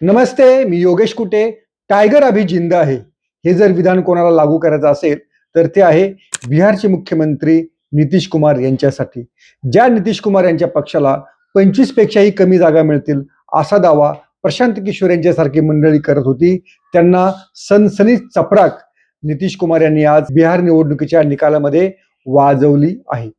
नमस्ते मी योगेश कुटे. टायगर अभि जिंद आहे. हे जर विधान कोणाला लागू करायचं असेल तर ते आहे बिहारचे मुख्यमंत्री नितीश कुमार यांच्यासाठी. ज्या नितीश कुमार यांच्या पक्षाला पंचवीस पेक्षाही कमी जागा मिळतील असा दावा प्रशांत किशोर यांच्यासारखी मंडळी करत होती. त्यांना सनसनीत चपराक नितीश कुमार यांनी आज बिहार निवडणुकीच्या निकालामध्ये वाजवली आहे.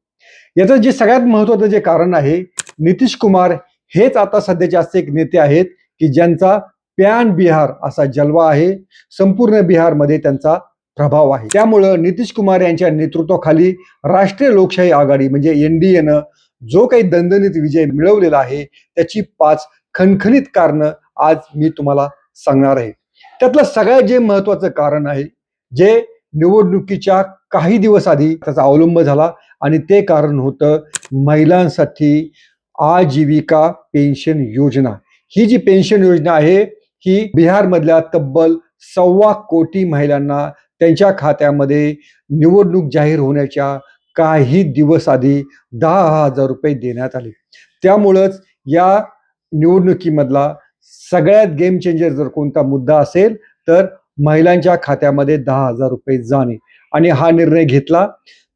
याचं जे सगळ्यात महत्वाचं जे कारण आहे नितीश कुमार हेच आता सध्याचे असे एक नेते आहेत की ज्यांचा प्यान बिहार असा जलवा आहे संपूर्ण बिहारमध्ये त्यांचा प्रभाव आहे. त्यामुळं नितीश कुमार यांच्या नेतृत्वाखाली राष्ट्रीय लोकशाही आघाडी म्हणजे एनडीएनं जो काही दणदणीत विजय मिळवलेला आहे त्याची पाच खणखणीत कारणं आज मी तुम्हाला सांगणार आहे. त्यातलं सगळ्यात जे महत्वाचं कारण आहे जे निवडणुकीच्या काही दिवस आधी त्याचा अवलंब झाला आणि ते कारण होतं महिलांसाठी आजीविका पेन्शन योजना. ही जी पेन्शन योजना आहे ही बिहारमधल्या तब्बल सव्वा कोटी महिलांना त्यांच्या खात्यामध्ये निवडणूक जाहीर होण्याच्या काही दिवस आधी दहा हजार रुपये देण्यात आले. त्यामुळंच या निवडणुकीमधला सगळ्यात गेम चेंजर जर कोणता मुद्दा असेल तर महिलांच्या खात्यामध्ये दहा हजार रुपये जाणे. आणि हा निर्णय घेतला.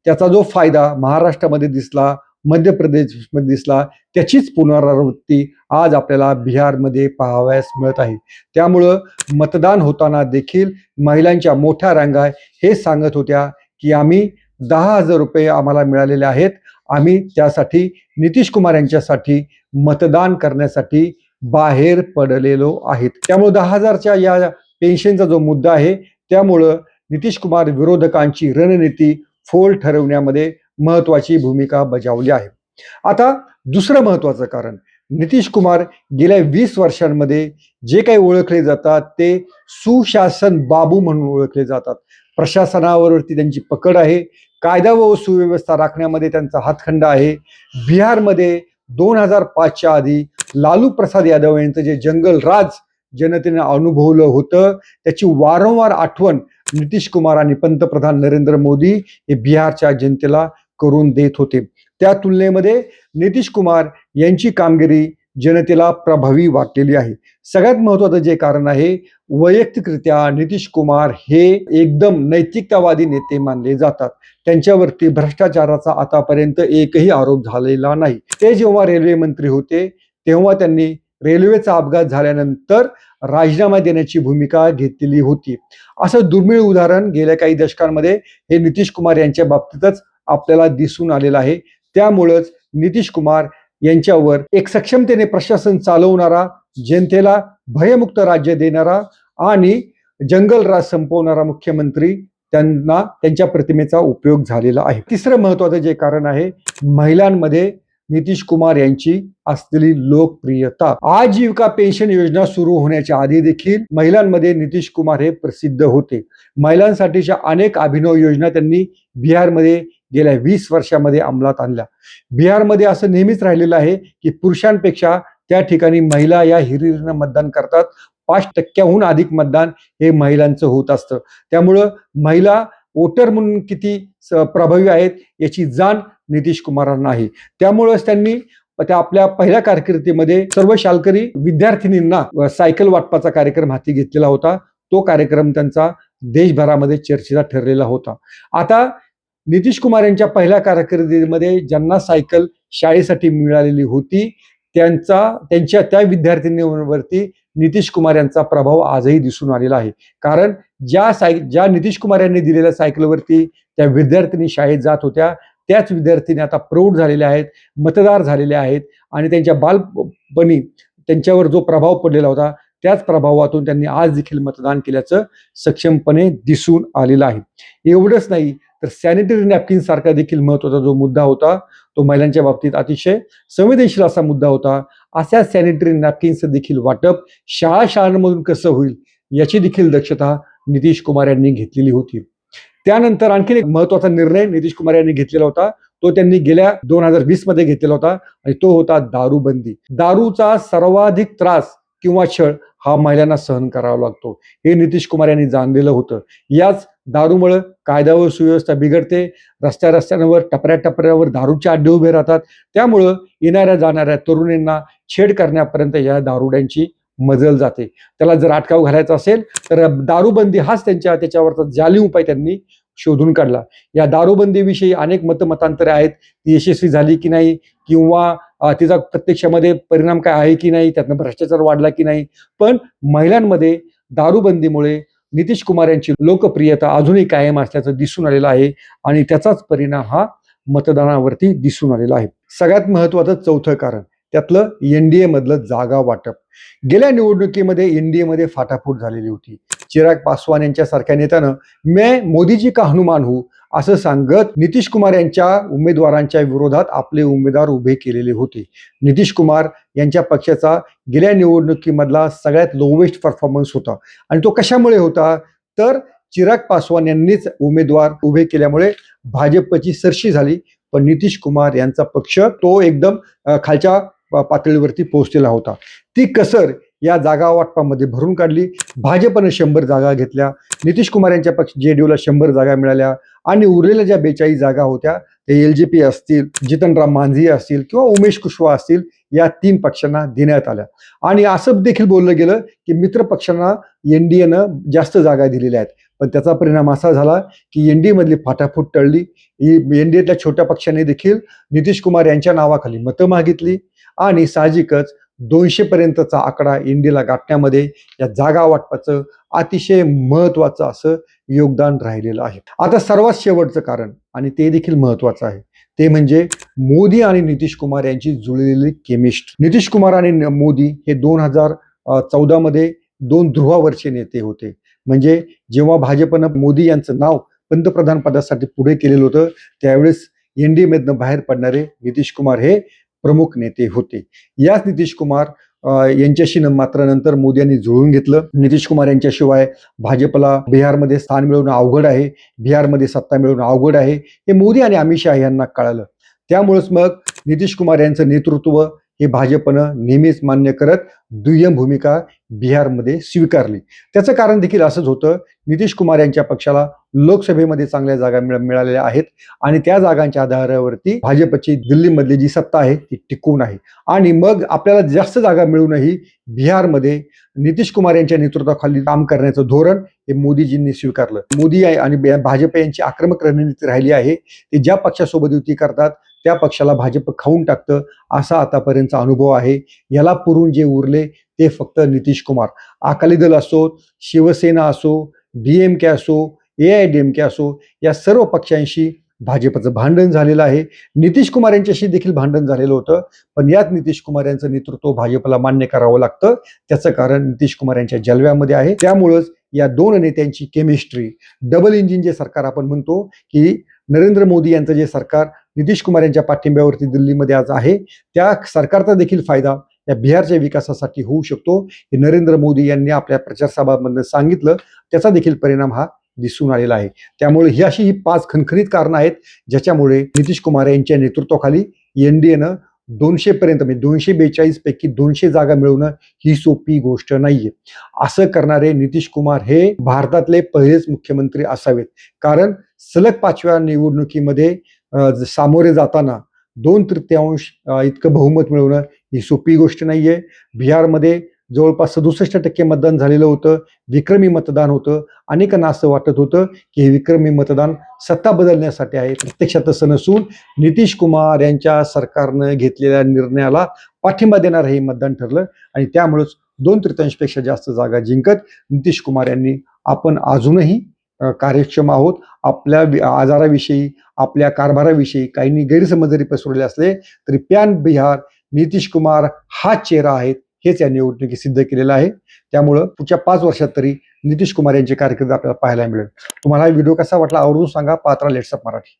त्याचा जो फायदा महाराष्ट्रामध्ये दिसला मध्य प्रदेशमध्ये दिसला त्याचीच पुनरावृत्ती आज आपल्याला बिहारमध्ये पाहावयास मिळत आहे. त्यामुळं मतदान होताना देखील महिलांच्या मोठ्या रांगा हे सांगत होत्या की आम्ही दहा हजार रुपये आम्हाला मिळालेले आहेत. आम्ही त्यासाठी नितीश कुमार यांच्यासाठी मतदान करण्यासाठी बाहेर पडलेलो आहेत. त्यामुळे दहा हजारच्या या पेन्शनचा जो मुद्दा आहे त्यामुळं नितीश कुमार विरोधकांची रणनीती फोल ठरवण्यामध्ये महत्वाची भूमिका बजावली आहे. आता दुसरं महत्वाचं कारण नितीश कुमार गेल्या वीस वर्षांमध्ये जे काही ओळखले जातात ते सुशासन बाबू म्हणून ओळखले जातात. प्रशासनावरती त्यांची पकड आहे कायदा व सुव्यवस्था राखण्यामध्ये त्यांचा हातखंड आहे. बिहारमध्ये दोन हजार पाचच्या आधी लालू प्रसाद यादव यांचं जे जंगल राज जनतेने अनुभवलं होतं त्याची वारंवार आठवण नितीश कुमार आणि पंतप्रधान नरेंद्र मोदी हे बिहारच्या जनतेला करून देत होते. त्या तुलनेमध्ये नितीश कुमार यांची कामगिरी जनतेला प्रभावी वाटलेली आहे. सगळ्यात महत्वाचं जे कारण आहे वैयक्तिकरित्या नितीश कुमार हे एकदम नैतिकतावादी नेते मानले जातात. त्यांच्यावरती भ्रष्टाचाराचा आतापर्यंत एकही आरोप झालेला नाही. ते जेव्हा रेल्वे मंत्री होते तेव्हा त्यांनी रेल्वेचा अपघात झाल्यानंतर राजीनामा देण्याची भूमिका घेतलेली होती. असं दुर्मिळ उदाहरण गेल्या काही दशकांमध्ये हे नितीश कुमार यांच्या बाबतीतच आपल्याला दिसून आलेला आहे. त्यामुळंच नितीश कुमार यांच्यावर एक सक्षमतेने प्रशासन चालवणारा जनतेला भयमुक्त राज्य देणारा आणि जंगलराज संपवणारा मुख्यमंत्री त्यांना त्यांच्या प्रतिमेचा उपयोग झालेला आहे. तिसरं महत्वाचं जे कारण आहे महिलांमध्ये नितीश कुमार यांची असलेली लोकप्रियता. आजीविका पेन्शन योजना सुरू होण्याच्या आधी देखील महिलांमध्ये नितीश कुमार हे प्रसिद्ध होते. महिलांसाठीच्या अनेक अभिनव योजना त्यांनी बिहारमध्ये गेल्या वीस वर्षामध्ये अंमलात आणल्या. बिहारमध्ये असं नेहमीच राहिलेलं आहे की पुरुषांपेक्षा त्या ठिकाणी महिला या हिरिरीनं मतदान करतात. पाच टक्क्याहून अधिक मतदान हे महिलांचं होत असतं. त्यामुळं महिला वोटर म्हणून किती प्रभावी आहेत याची जाण नितीश कुमारांना आहे. त्यामुळंच त्यांनी त्या आपल्या पहिल्या कारकिर्दीमध्ये सर्व शालकरी विद्यार्थिनींना सायकल वाटपाचा कार्यक्रम हाती घेतलेला होता. तो कार्यक्रम त्यांचा देशभरामध्ये चर्चेचा ठरलेला होता. आता नितीश कुमार यांच्या पहिल्या कारकिर्दीमध्ये ज्यांना सायकल शाळेसाठी मिळालेली होती त्यांचा त्यांच्या त्या विद्यार्थिनीवरती नितीश कुमार यांचा प्रभाव आजही दिसून आलेला आहे. कारण ज्या साय ज्या नितीश कुमार यांनी दिलेल्या सायकलवरती त्या विद्यार्थिनी शाळेत जात होत्या त्याच विद्यार्थिनी आता प्रौढ झालेल्या आहेत मतदार झालेल्या आहेत आणि त्यांच्या बालपणी त्यांच्यावर जो प्रभाव पडलेला होता त्याच प्रभावातून त्यांनी आज देखील मतदान केल्याचं सक्षमपणे दिसून आलेलं आहे. एवढंच नाही तर सॅनिटरी नॅपकिन सारखा देखील महत्त्वाचा जो मुद्दा होता तो महिलांच्या बाबतीत अतिशय संवेदनशील असा मुद्दा होता. अशा सॅनिटरी नॅपकिन्सचं देखील वाटप शाळा शाळांमधून कसं होईल याची देखील दक्षता नितीश कुमार यांनी घेतलेली होती. त्यानंतर आणखीन एक महत्त्वाचा निर्णय नितीश कुमार यांनी घेतलेला होता तो त्यांनी गेल्या दोन हजार वीसमध्ये घेतलेला होता आणि तो होता दारूबंदी. दारूचा सर्वाधिक त्रास किंवा छळ हा महिलांना सहन करावा लागतो. हे नितीश कुमार यांनी जाणलेलं होतं. याच दारूमुळं कायदा व सुव्यवस्था बिघडते. रस्त्या रस्त्यांवर टपऱ्या टपऱ्यावर दारूचे अड्डे उभे राहतात. त्यामुळं येणाऱ्या जाणाऱ्या तरुणींना छेड करण्यापर्यंत या दारुड्यांची मजल जाते. त्याला जर अटकाव घालायचा असेल तर दारूबंदी हाच त्यांच्या त्याच्यावरचा जाली उपाय त्यांनी शोधून काढला. या दारूबंदीविषयी अनेक मतमतांतरे आहेत. ती यशस्वी झाली की नाही? किंवा तिचा प्रत्यक्षामध्ये परिणाम काय आहे की नाही त्यातनं भ्रष्टाचार वाढला की नाही? पण महिलांमध्ये दारूबंदीमुळे नितीश कुमार यांची लोकप्रियता अजूनही कायम असल्याचं दिसून आलेलं आहे आणि त्याचाच परिणाम हा मतदानावरती दिसून आलेला आहे. सगळ्यात महत्वाचं चौथं कारण त्यातलं एनडीए मधलं जागा वाटप. गेल्या निवडणुकीमध्ये एनडीए मध्ये फाटाफूट झालेली होती. चिराग पासवान यांच्यासारख्या नेत्यानं मैं मोदीजी का हनुमान हू असं सांगत नितीश कुमार यांच्या उमेदवारांच्या विरोधात आपले उमेदवार उभे केलेले होते. नितीश कुमार यांच्या पक्षाचा गेल्या निवडणुकीमधला सगळ्यात लोवेस्ट परफॉर्मन्स होता. आणि तो कशामुळे होता? तर चिराग पासवान यांनीच उमेदवार उभे केल्यामुळे भाजपची सरशी झाली. पण नितीश कुमार यांचा पक्ष तो एकदम खालच्या पातळीवरती पोहोचलेला होता. ती कसर या जागा वाटपामध्ये भरून काढली. भाजपनं शंभर जागा घेतल्या. नितीश कुमार यांच्या पक्ष जेडीयूला शंभर जागा मिळाल्या. आणि उरलेल्या ज्या बेचाळीस जागा होत्या ते एल जे पी असतील जितनराम मांझी असतील किंवा उमेश कुशवा असतील या तीन पक्षांना देण्यात आल्या. आणि असं देखील बोललं गेलं की मित्र पक्षांना एनडीएनं जास्त जागा दिलेल्या आहेत. पण त्याचा परिणाम असा झाला की एनडीए मधली फाटाफूट टळली. एनडीएतल्या छोट्या पक्षांनी देखील नितीश कुमार यांच्या नावाखाली मतं मागितली आणि साहजिकच दोनशे पर्यंतचा आकडा इंडियाला गाठण्यामध्ये या जागा वाटपाचं अतिशय महत्वाचं असं योगदान राहिलेलं आहे. आता सर्वात शेवटचं कारण आणि ते देखील महत्वाचं आहे ते म्हणजे मोदी आणि नितीश कुमार यांची जुळलेली केमिस्ट नितीश कुमार आणि मोदी हे दोन हजार चौदामध्ये दोन ध्रुवावरचे नेते होते. म्हणजे जेव्हा भाजपनं मोदी यांचं नाव पंतप्रधान पदासाठी पुढे केलेलं होतं त्यावेळेस एनडीए मधनं बाहेर पडणारे नितीश कुमार हे प्रमुख नेते होते. याच नितीश कुमार यांच्याशी मात्र नंतर मोदी यांनी जुळून घेतलं. नितीश कुमार यांच्याशिवाय भाजपला बिहारमध्ये स्थान मिळवणं अवघड आहे बिहारमध्ये सत्ता मिळवणं अवघड आहे हे मोदी आणि अमित शहा यांना कळालं. त्यामुळेच मग नितीश कुमार यांचं नेतृत्व हे भाजपनं नेहमीच मान्य करत दुय्यम भूमिका बिहारमध्ये स्वीकारली. त्याचं कारण देखील असंच होतं नितीश कुमार यांच्या पक्षाला लोकसभेमध्ये चांगल्या जागा मिळालेल्या आहेत आणि त्या जागांच्या आधारावरती भाजपची दिल्लीमधली जी सत्ता आहे ती टिकून आहे. आणि मग आपल्याला जास्त जागा मिळूनही बिहारमध्ये नितीश कुमार यांच्या नेतृत्वाखाली काम करण्याचं धोरण हे मोदीजींनी स्वीकारलं. मोदी आहे आणि भाजप यांची आक्रमक रणनीती राहिली आहे. ते ज्या पक्षासोबत युती करतात त्या पक्षाला भाजप खाऊन टाकतं असा आतापर्यंतचा अनुभव आहे. याला पुरून जे उरले ते फक्त नितीश कुमार. अकाली दल असो शिवसेना असो के असो A I D M K असो या सर्व पक्षांशी भाजपचं भांडण झालेलं आहे. नितीश कुमार यांच्याशी देखील भांडण झालेलं होतं पण यात नितीश कुमार यांचं नेतृत्व भाजपला मान्य करावं लागतं. त्याचं कारण नितीश कुमार यांच्या जलव्यामध्ये आहे. त्यामुळंच या दोन नेत्यांची केमिस्ट्री डबल इंजिन जे सरकार आपण म्हणतो की नरेंद्र मोदी यांचं जे सरकार नितीश कुमार यांच्या पाठिंब्यावरती दिल्लीमध्ये आज आहे. त्या सरकारचा देखील फायदा या बिहारच्या विकासासाठी होऊ शकतो हे नरेंद्र मोदी यांनी आपल्या प्रचारसभामधनं सांगितलं. त्याचा देखील परिणाम हा दिसून आलेला आहे. त्यामुळे ही अशी ही पाच खणखणीत कारणं आहेत ज्याच्यामुळे नितीश कुमार यांच्या नेतृत्वाखाली एनडीएनं दोनशे पर्यंत म्हणजे दोनशे बेचाळीस पैकी दोनशे जागा मिळवणं ही सोपी गोष्ट नाहीये. असं करणारे नितीश कुमार हे भारतातले पहिलेच मुख्यमंत्री असावेत. कारण सलग पाचव्या निवडणुकीमध्ये सामोरे जाताना दोन तृतीयांश इतकं बहुमत मिळवणं ही सोपी गोष्ट नाही आहे बिहारमध्ये जवळपास सदुसष्ट टक्के मतदान झालेलं होतं. विक्रमी मतदान होतं. अनेकांना असं वाटत होतं की हे विक्रमी मतदान सत्ता बदलण्यासाठी आहे. प्रत्यक्षात तसं नसून नितीश कुमार यांच्या सरकारनं घेतलेल्या निर्णयाला पाठिंबा देणारं हे मतदान ठरलं आणि त्यामुळेच दोन तृतीयांशपेक्षा जास्त जागा जिंकत नितीश कुमार यांनी. आपण अजूनही कार्यक्षम आहोत. आपल्या आजाराविषयी आपल्या कारभाराविषयी काहींनी गैरसमज जरी पसरवले असले तरी प्यान बिहार नितीश कुमार हा चेहरा आहेत हेच या निवडणुकीत सिद्ध केलेलं आहे. त्यामुळं पुढच्या पाच वर्षात तरी नितीश कुमार यांचे कार्यकर्ते आपल्याला पाहायला मिळेल. तुम्हाला हा व्हिडिओ कसा वाटला आवर्जून सांगा. पात्रा लेट्सअप मराठी.